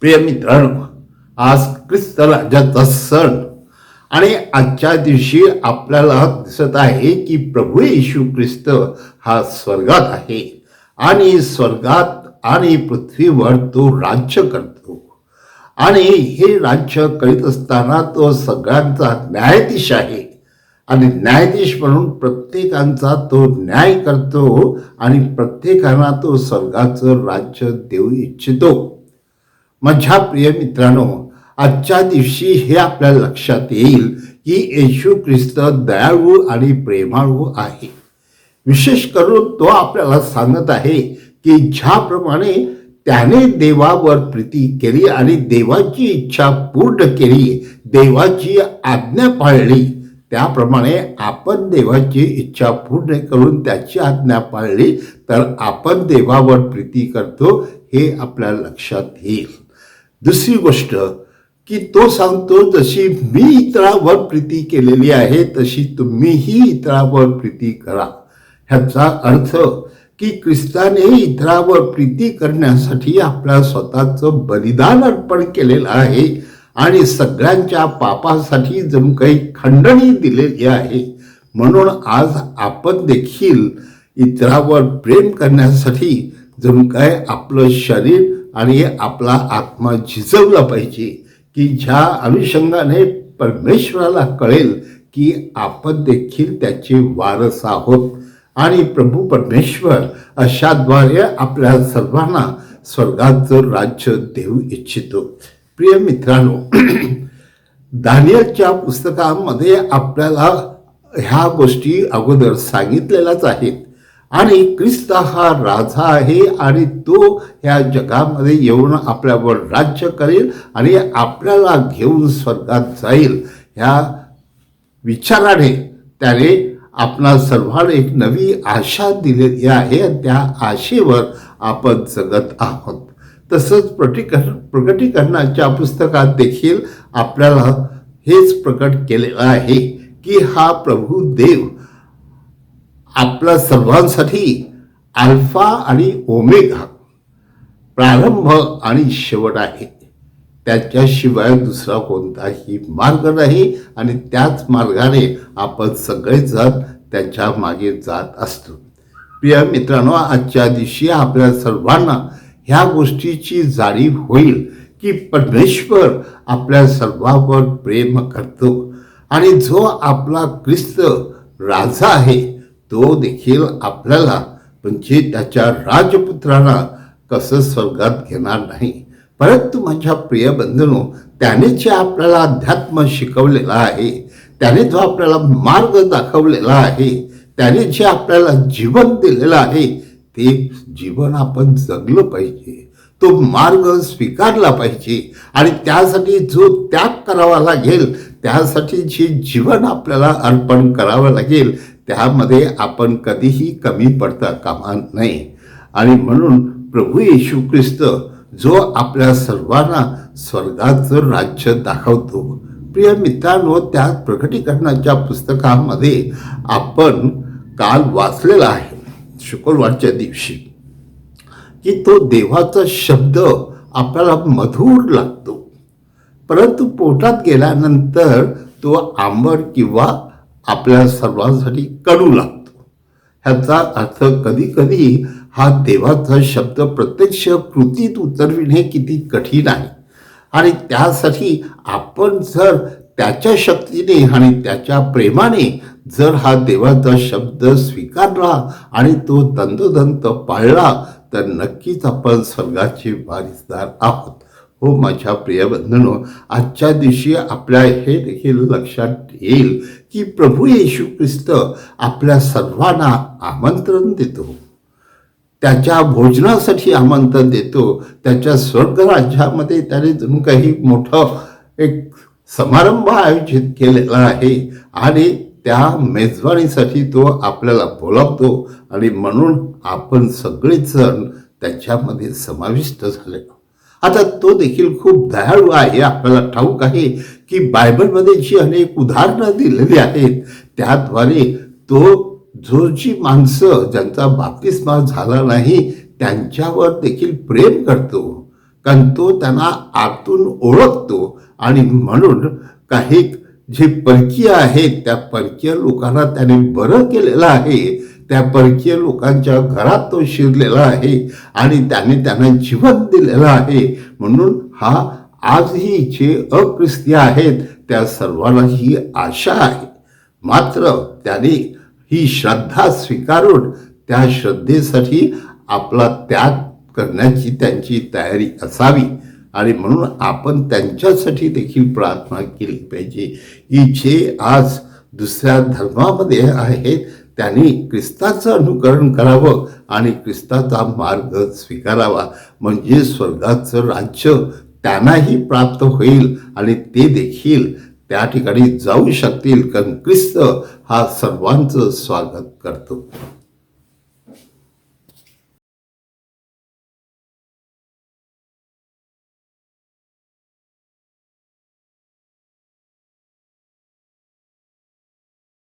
प्रिय मित्रांनो आज ख्रिस्त राजाचा सण आणि आजच्या दिवशी आपल्याला दिसत आहे की प्रभू येशू ख्रिस्त हा स्वर्गात आहे. आणि स्वर्गात आणि पृथ्वीवर तो राज्य करतो. आणि हे राज्य करीत असताना तो सगळ्यांचा न्यायाधीश आहे. आणि न्यायाधीश म्हणून प्रत्येकांचा तो न्याय करतो आणि प्रत्येकांना तो स्वर्गाचं राज्य देऊ इच्छितो. माझ्या प्रिय मित्रांनो आजच्या दिवशी हे आपल्या लक्षात येईल की येशू ख्रिस्त दयाळू आणि प्रेमाळू आहे. विशेष करून तो आपल्याला सांगत आहे की ज्याप्रमाणे त्याने देवावर प्रीती केली आणि देवाची इच्छा पूर्ण केली देवाची आज्ञा पाळली त्याप्रमाणे आपण देवाची इच्छा पूर्ण करून त्याची आज्ञा पाळली तर आपण देवावर प्रीती करतो हे आपल्या लक्षात येईल. दुसरी गोष्ट की तो सांगतो जशी मी इतरावर प्रीती केलेली आहे तशी तुम्हीही इतरावर प्रीती करा. ह्याचा अर्थ की ख्रिस्ताने इतरावर प्रीती करण्यासाठी आपल्या स्वतःचं बलिदान अर्पण केलेलं आहे आणि सगळ्यांच्या पापासाठी जणू काही खंडणी दिलेली आहे. म्हणून आज आपण देखील इतरावर प्रेम करण्यासाठी जणू काय आपलं शरीर आणि आपला आत्मा झिजवला पाहिजे की ज्या अनुषंगाने परमेश्वराला कळेल की आपण देखील त्याचे वारस आहोत. आणि प्रभू परमेश्वर अशाद्वारे आपल्या सर्वांना स्वर्गाचं राज्य देऊ इच्छितो. प्रिय मित्रांनो दानियलच्या पुस्तकामध्ये आपल्याला ह्या गोष्टी अगोदर सांगितलेल्याच आहेत. आणि ख्रिस्त हा राजा आहे आणि तो ह्या जगामध्ये येऊन आपल्यावर राज्य करेल आणि आपल्याला घेऊन स्वर्गात जाईल. ह्या विचाराने त्याने आपणा सर्वांना एक नवी आशा दिलेली आहे आणि त्या आशेवर आपण जगत आहोत. तसंच प्रटीकरण प्रकटीकरणाच्या पुस्तकात देखील आपल्याला हेच प्रकट केलेलं आहे की हा प्रभू देव आपल्या सर्वांसाठी अल्फा आणि ओमेगा प्रारंभ आणि शेवट आहे. त्याच्याशिवाय दुसरा कोणताही मार्ग नाही आणि त्याच मार्गाने आपण सगळेजण त्याच्यामागे जात असतो. प्रिय मित्रांनो आजच्या दिवशी आपल्या सर्वांना ह्या गोष्टीची जाणीव होईल की परमेश्वर आपल्या सर्वांवर प्रेम करतो आणि जो आपला ख्रिस्त राजा आहे तो देखील आपल्याला म्हणजे त्याच्या राजपुत्रांना कसं स्वर्गात घेणार नाही. परंतु माझ्या प्रिय बंधनो त्याने जे आपल्याला अध्यात्म शिकवलेला आहे त्याने जो आपल्याला मार्ग दाखवलेला आहे त्याने जे आपल्याला जीवन दिलेलं आहे ते जीवन आपण जगलं पाहिजे. तो मार्ग स्वीकारला पाहिजे आणि त्यासाठी जो त्याग करावा लागेल त्यासाठी जे जीवन आपल्याला अर्पण करावं लागेल त्यामध्ये आपण कधीही कमी पडता कामा नये. आणि म्हणून प्रभू येशू ख्रिस्त जो आपल्या सर्वांना स्वर्गाचं राज्य दाखवतो. प्रिय मित्रांनो त्या प्रकटीकरणाच्या पुस्तकामध्ये आपण काल वाचलेला आहे शुक्रवारच्या दिवशी की तो देवाचा शब्द आपल्याला मधुर लागतो. परंतु पोटात गेल्यानंतर तो आंबट किंवा आपल्या सर्वांसाठी कडू लागतो. ह्याचा अर्थ कधी कधी हा देवाचा शब्द प्रत्यक्ष कृतीत उतरविणे किती कठीण आहे. आणि त्यासाठी आपण जर त्याच्या शक्तीने आणि त्याच्या प्रेमाने जर हा देवाचा शब्द स्वीकारला आणि तो दंतोदंत पाळला तर नक्कीच आपण स्वर्गाचे वारिसदार आहोत. हो माझ्या प्रिय बंधनो आजच्या दिवशी आपल्या हे देखील लक्षात येईल की प्रभू येशू ख्रिस्त आपल्या सर्वांना आमंत्रण देतो. त्याच्या भोजनासाठी आमंत्रण देतो. त्याच्या स्वर्गराज्यामध्ये त्याने जणू काही मोठं एक समारंभ आयोजित केलेला आहे आणि त्या मेजवानीसाठी तो आपल्याला बोलावतो आणि म्हणून आपण सगळेच जण त्याच्यामध्ये समाविष्ट झाले आता तो देखील खूप दयाळू आहे. आपल्याला ठाऊक आहे की बायबलमध्ये जी अनेक उदाहरणं दिलेली आहेत त्याद्वारे तो जो जी माणसं ज्यांचा बाप्तिस्मा झाला नाही त्यांच्यावर देखील प्रेम करतो. कारण तो त्यांना आतून ओळखतो. आणि म्हणून काही जे परकीय आहेत त्या परकीय लोकांना त्याने बरं केलेलं आहे. त्या परकीय लोकांच्या घरात तो शिरलेला आहे आणि त्याने त्यांना जीवन दिलेलं आहे. म्हणून हा आजही जे अख्रिस्ती आहेत त्या सर्वांना ही आशा आहे. मात्र त्याने ही श्रद्धा स्वीकारून त्या श्रद्धेसाठी आपला त्याग करण्याची त्यांची तयारी असावी. आणि म्हणून आपण त्यांच्यासाठी देखील प्रार्थना केली पाहिजे. की जे आज दुसऱ्या धर्मामध्ये आहेत त्यांनी ख्रिस्ताचं अनुकरण करावं आणि ख्रिस्ताचा मार्ग स्वीकारावा. म्हणजे स्वर्गाचं राज्य त्यांनाही प्राप्त होईल आणि ते देखील त्या ठिकाणी जाऊ शकतील. कारण ख्रिस्त हा सर्वांचं स्वागत करतो.